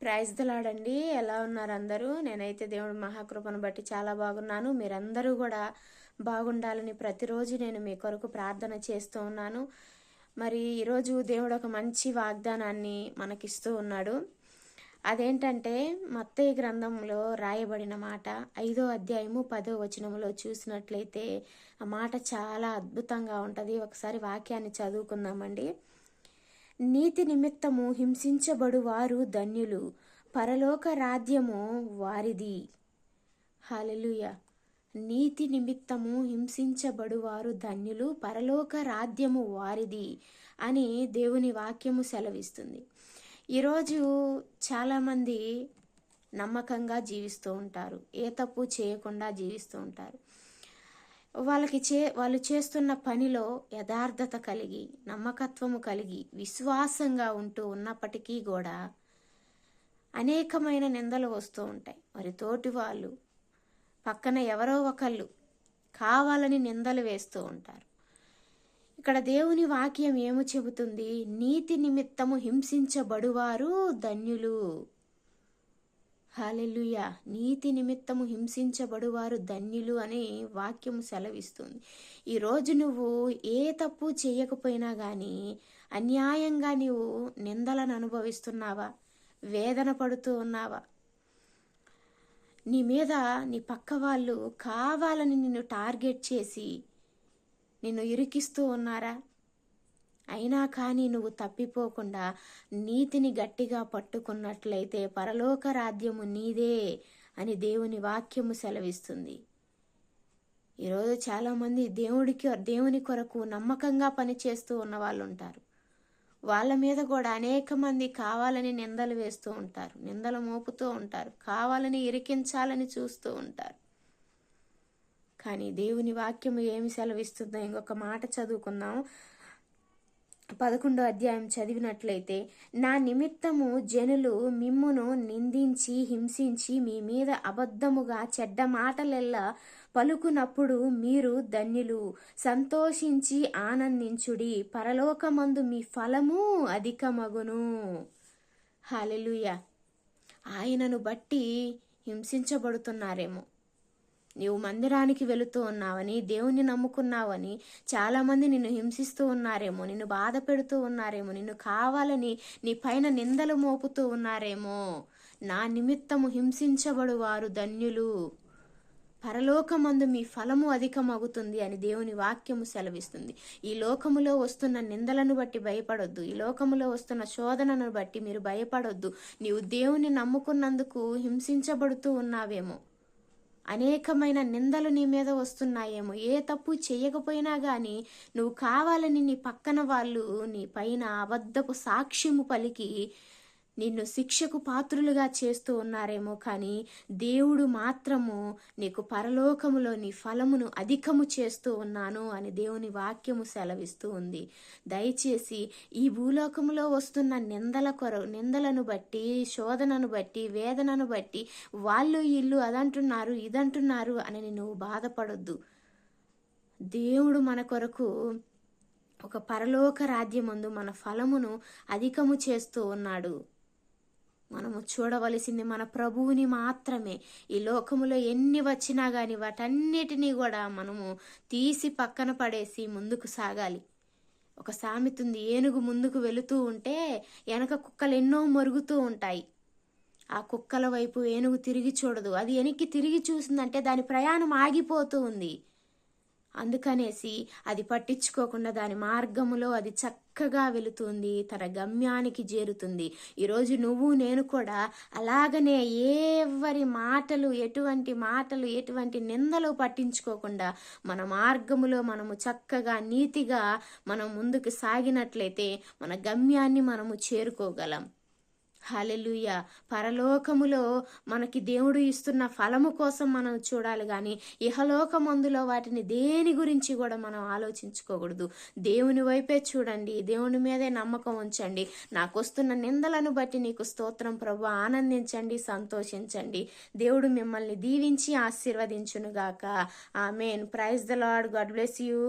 Praise దలాడండి ఎలా ఉన్నారు అందరూ? నేనైతే దేవుడి మహాకృపను బట్టి చాలా బాగున్నాను. మీరందరూ కూడా బాగుండాలని ప్రతిరోజు నేను మీ కొరకు ప్రార్థన చేస్తూ ఉన్నాను. మరి ఈరోజు దేవుడు ఒక మంచి వాగ్దానాన్ని మనకిస్తూ ఉన్నాడు. అదేంటంటే మత్తయ్య గ్రంథంలో రాయబడిన మాట ఐదో అధ్యాయము పదో వచనములో చూసినట్లయితే ఆ మాట చాలా అద్భుతంగా ఉంటుంది. ఒకసారి వాక్యాన్ని చదువుకుందామండి. నీతి నిమిత్తము హింసించబడు వారు ధన్యులు. పరలోక రాజ్యము వారిది. హలలుయ నీతి నిమిత్తము హింసించబడువారు ధన్యులు పరలోక రాజ్యము వారిది అని దేవుని వాక్యము సెలవిస్తుంది. ఈరోజు చాలామంది నమ్మకంగా జీవిస్తూ ఉంటారు. ఏ తప్పు చేయకుండా జీవిస్తూ ఉంటారు. వాళ్ళకి చే వాళ్ళు చేస్తున్న పనిలో యథార్థత కలిగి నమ్మకత్వము కలిగి విశ్వాసంగా ఉంటూ ఉన్నప్పటికీ కూడా అనేకమైన నిందలు వస్తూ ఉంటాయి. మరి తోటి వాళ్ళు పక్కన ఎవరో ఒకళ్ళు కావాలని నిందలు వేస్తూ ఉంటారు. ఇక్కడ దేవుని వాక్యం ఏమి చెబుతుంది? నీతి నిమిత్తము హింసించబడువారు ధన్యులు. హాలెలుయ. నీతి నిమిత్తము హింసించబడువారు ధన్యులు అనే వాక్యము సెలవిస్తుంది. ఈరోజు నువ్వు ఏ తప్పు చేయకపోయినా కానీ అన్యాయంగా నీవు నిందలను అనుభవిస్తున్నావా? వేదన పడుతూ ఉన్నావా? నీ మీద నీ పక్క వాళ్ళు కావాలని నిన్ను టార్గెట్ చేసి నిన్ను ఇరికిస్తూ ఉన్నారా? అయినా కానీ నువ్వు తప్పిపోకుండా నీతిని గట్టిగా పట్టుకున్నట్లయితే పరలోక రాజ్యము నీదే అని దేవుని వాక్యము సెలవిస్తుంది. ఈరోజు చాలామంది దేవుడికి దేవుని కొరకు నమ్మకంగా పనిచేస్తూ ఉన్న వాళ్ళు ఉంటారు వాళ్ళ మీద కూడా అనేక మంది కావాలని నిందలు వేస్తూ ఉంటారు నిందలు మోపుతూ ఉంటారు కావాలని ఇరికించాలని చూస్తూ ఉంటారు. కానీ దేవుని వాక్యము ఏమి సెలవిస్తుందో ఇంకొక మాట చదువుకుందాం. పదకొండో అధ్యాయం చదివినట్లయితే నా నిమిత్తము జనులు మిమ్మును నిందించి హింసించి మీ మీద అబద్ధముగా చెడ్డ మాటలెల్లా పలుకునప్పుడు మీరు ధన్యులు. సంతోషించి ఆనందించుడి. పరలోకమందు మీ ఫలము అధికమగును. హాలెలుయ. ఆయనను బట్టి హింసించబడుతున్నారేమో. నీవు మందిరానికి వెళుతూ ఉన్నావని దేవుణ్ణి నమ్ముకున్నావని చాలామంది నిన్ను హింసిస్తూ ఉన్నారేమో నిన్ను బాధ పెడుతూ ఉన్నారేమో నిన్ను కావాలని నీ పైన నిందలు మోపుతూ ఉన్నారేమో. నా నిమిత్తము హింసించబడు వారు ధన్యులు. పరలోకమందు మీ ఫలము అధికమగుతుంది అని దేవుని వాక్యము సెలవిస్తుంది. ఈ లోకములో వస్తున్న నిందలను బట్టి భయపడొద్దు. ఈ లోకములో వస్తున్న శోధనను బట్టి మీరు భయపడొద్దు. నీవు దేవుని నమ్ముకున్నందుకు హింసించబడుతూ ఉన్నావేమో. అనేకమైన నిందలు నీ మీద వస్తున్నాయేమో. ఏ తప్పు చేయకపోయినా కానీ నువ్వు కావాలని నీ పక్కన వాళ్ళు నీ పైన అబద్ధపు సాక్ష్యము పలికి నిన్ను శిక్షకు పాత్రులుగా చేస్తూ ఉన్నారేమో కానీ దేవుడు మాత్రము నీకు పరలోకములో నీ ఫలమును అధికము చేస్తూ ఉన్నాను అని దేవుని వాక్యము సెలవిస్తూ ఉంది. దయచేసి ఈ భూలోకములో వస్తున్న నిందల కొర నిందలను బట్టి శోధనను బట్టి వేదనను బట్టి వాళ్ళు ఇల్లు అదంటున్నారు ఇదంటున్నారు అని నువ్వు బాధపడొద్దు. దేవుడు మన కొరకు ఒక పరలోక రాజ్యమందు మన ఫలమును అధికము చేస్తూ ఉన్నాడు. మనము చూడవలసింది మన ప్రభువుని మాత్రమే. ఈ లోకములో ఎన్ని వచ్చినా కానీ వాటన్నిటినీ కూడా మనము తీసి పక్కన పడేసి ముందుకు సాగాలి. ఒక సామెత ఉంది ఏనుగు ముందుకు వెళుతూ ఉంటే వెనక కుక్కలు ఎన్నో మరుగుతూ ఉంటాయి. ఆ కుక్కల వైపు ఏనుగు తిరిగి చూడదు. అది వెనక్కి తిరిగి చూసిందంటే దాని ప్రయాణం ఆగిపోతూ ఉంది. అందుకనేసి అది పట్టించుకోకుండా దాని మార్గములో అది చక్కగా వెళుతుంది తన గమ్యానికి చేరుతుంది. ఈరోజు నువ్వు నేను కూడా అలాగనే ఎవరి మాటలు ఎటువంటి మాటలు ఎటువంటి నిందలు పట్టించుకోకుండా మన మార్గములో మనము చక్కగా నీతిగా మనం ముందుకు సాగినట్లయితే మన గమ్యాన్ని మనము చేరుకోగలం. హాలెలుయ పరలోకములో మనకి దేవుడు ఇస్తున్న ఫలము కోసం మనం చూడాలి కానీ ఇహలోకమందులో వాటిని దేని గురించి కూడా మనం ఆలోచించుకోకూడదు. దేవుని వైపే చూడండి దేవుని మీదే నమ్మకం ఉంచండి. నాకు వస్తున్న నిందలను బట్టి నీకు స్తోత్రం ప్రభు. ఆనందించండి సంతోషించండి. దేవుడు మిమ్మల్ని దీవించి ఆశీర్వదించునుగాక. Amen. Praise the Lord God bless you.